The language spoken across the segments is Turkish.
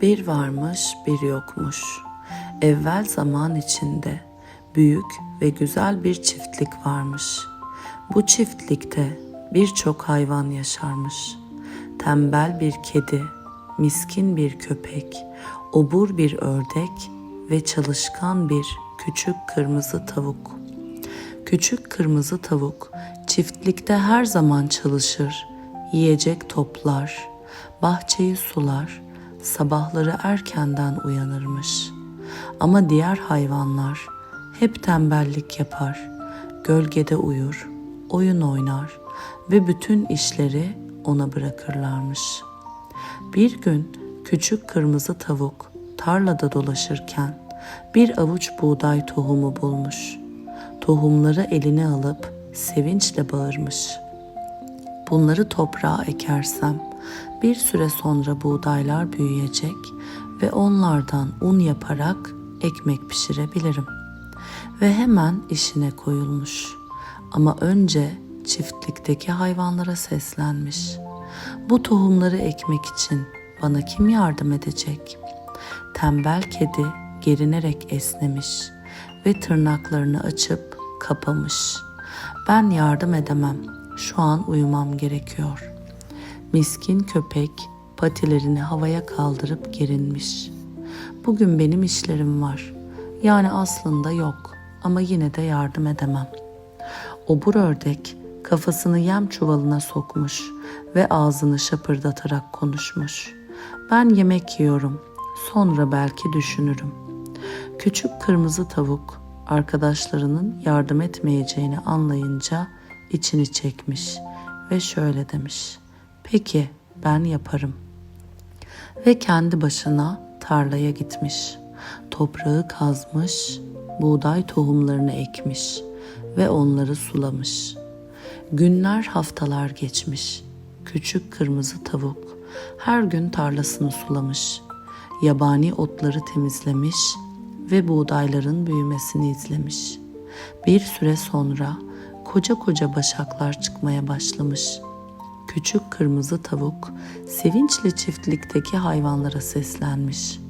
Bir varmış bir yokmuş. Evvel zaman içinde büyük ve güzel bir çiftlik varmış. Bu çiftlikte birçok hayvan yaşarmış. Tembel bir kedi, miskin bir köpek, obur bir ördek ve çalışkan bir küçük kırmızı tavuk. Küçük kırmızı tavuk çiftlikte her zaman çalışır, yiyecek toplar, bahçeyi sular, sabahları erkenden uyanırmış. Ama diğer hayvanlar hep tembellik yapar, gölgede uyur, oyun oynar ve bütün işleri ona bırakırlarmış. Bir gün küçük kırmızı tavuk tarlada dolaşırken bir avuç buğday tohumu bulmuş. Tohumları eline alıp sevinçle bağırmış. Bunları toprağa ekersem bir süre sonra buğdaylar büyüyecek ve onlardan un yaparak ekmek pişirebilirim. Ve hemen işine koyulmuş. Ama önce çiftlikteki hayvanlara seslenmiş. Bu tohumları ekmek için bana kim yardım edecek? Tembel kedi gerinerek esnemiş ve tırnaklarını açıp kapamış. Ben yardım edemem. Şu an uyumam gerekiyor. Miskin köpek patilerini havaya kaldırıp gerinmiş. Bugün benim işlerim var. Yani aslında yok ama yine de yardım edemem. Obur ördek kafasını yem çuvalına sokmuş ve ağzını şapırdatarak konuşmuş. Ben yemek yiyorum. Sonra belki düşünürüm. Küçük kırmızı tavuk arkadaşlarının yardım etmeyeceğini anlayınca içini çekmiş ve şöyle demiş. Peki ben yaparım. Ve kendi başına tarlaya gitmiş. Toprağı kazmış, buğday tohumlarını ekmiş ve onları sulamış. Günler haftalar geçmiş. Küçük kırmızı tavuk her gün tarlasını sulamış. Yabani otları temizlemiş ve buğdayların büyümesini izlemiş. Bir süre sonra koca koca başaklar çıkmaya başlamış. Küçük kırmızı tavuk sevinçle çiftlikteki hayvanlara seslenmiş.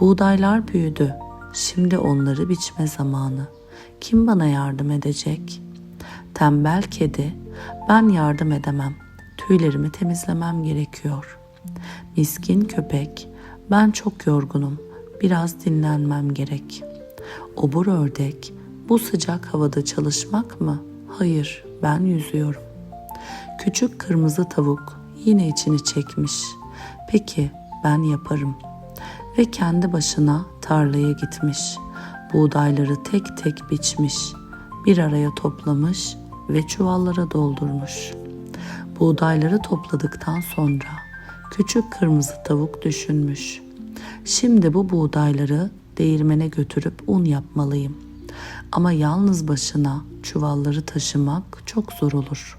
Buğdaylar büyüdü. Şimdi onları biçme zamanı. Kim bana yardım edecek? Tembel kedi, ben yardım edemem. Tüylerimi temizlemem gerekiyor. Miskin köpek, ben çok yorgunum. Biraz dinlenmem gerek. Obur ördek, bu sıcak havada çalışmak mı? Hayır, ben yüzüyorum. Küçük kırmızı tavuk yine içini çekmiş. Peki ben yaparım. Ve kendi başına tarlaya gitmiş. Buğdayları tek tek biçmiş. Bir araya toplamış ve çuvallara doldurmuş. Buğdayları topladıktan sonra küçük kırmızı tavuk düşünmüş. Şimdi bu buğdayları değirmene götürüp un yapmalıyım. Ama yalnız başına çuvalları taşımak çok zor olur.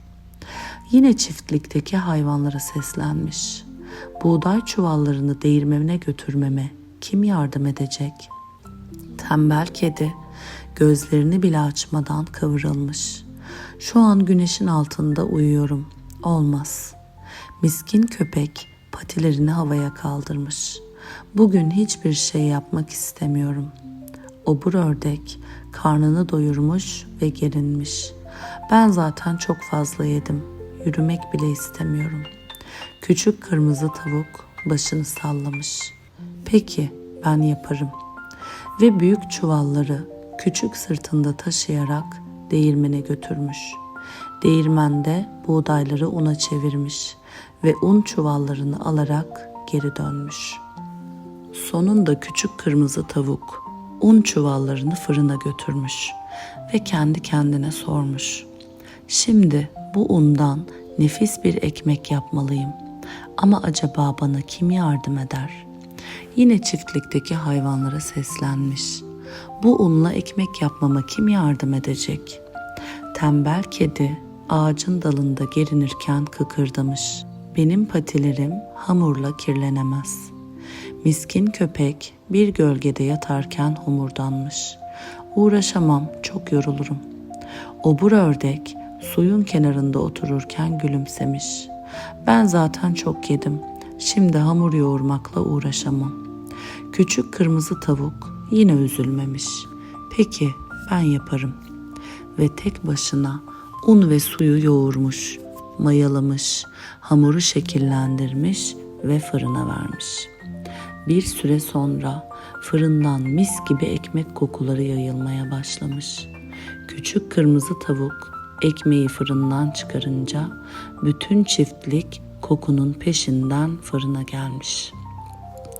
Yine çiftlikteki hayvanlara seslenmiş. Buğday çuvallarını değirmene götürmeme kim yardım edecek? Tembel kedi gözlerini bile açmadan kıvrılmış. Şu an güneşin altında uyuyorum. Olmaz. Miskin köpek patilerini havaya kaldırmış. Bugün hiçbir şey yapmak istemiyorum. Obur ördek karnını doyurmuş ve gerinmiş. Ben zaten çok fazla yedim. Yürümek bile istemiyorum. Küçük kırmızı tavuk başını sallamış. Peki ben yaparım. Ve büyük çuvalları küçük sırtında taşıyarak değirmene götürmüş. Değirmende buğdayları una çevirmiş ve un çuvallarını alarak geri dönmüş. Sonunda küçük kırmızı tavuk un çuvallarını fırına götürmüş ve kendi kendine sormuş. Şimdi bu undan nefis bir ekmek yapmalıyım. Ama acaba bana kim yardım eder? Yine çiftlikteki hayvanlara seslenmiş. Bu unla ekmek yapmama kim yardım edecek? Tembel kedi ağacın dalında gerinirken kıkırdamış. Benim patilerim hamurla kirlenemez. Miskin köpek bir gölgede yatarken homurdanmış. Uğraşamam, çok yorulurum. Obur ördek suyun kenarında otururken gülümsemiş. Ben zaten çok yedim. Şimdi hamur yoğurmakla uğraşamam. Küçük kırmızı tavuk yine üzülmemiş. Peki ben yaparım. Ve tek başına un ve suyu yoğurmuş, mayalamış, hamuru şekillendirmiş ve fırına vermiş. Bir süre sonra fırından mis gibi ekmek kokuları yayılmaya başlamış. Küçük kırmızı tavuk ekmeği fırından çıkarınca bütün çiftlik kokunun peşinden fırına gelmiş.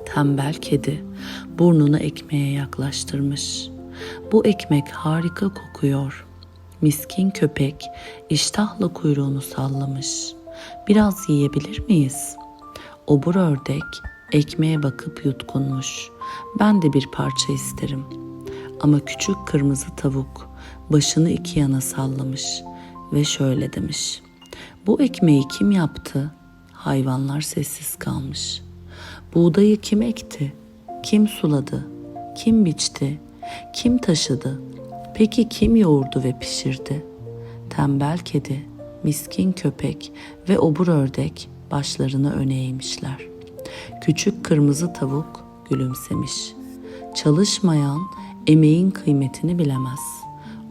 Tembel kedi burnunu ekmeğe yaklaştırmış. Bu ekmek harika kokuyor. Miskin köpek iştahla kuyruğunu sallamış. Biraz yiyebilir miyiz? Obur ördek ekmeğe bakıp yutkunmuş. Ben de bir parça isterim. Ama küçük kırmızı tavuk başını iki yana sallamış ve şöyle demiş. Bu ekmeği kim yaptı? Hayvanlar sessiz kalmış. Buğdayı kim ekti? Kim suladı? Kim biçti? Kim taşıdı? Peki kim yoğurdu ve pişirdi? Tembel kedi, miskin köpek ve obur ördek başlarını öne eğmişler. Küçük kırmızı tavuk gülümsemiş. Çalışmayan emeğin kıymetini bilemez.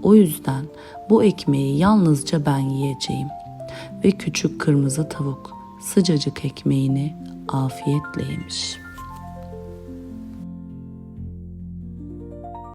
O yüzden bu ekmeği yalnızca ben yiyeceğim. Ve küçük kırmızı tavuk sıcacık ekmeğini afiyetle yemiş.''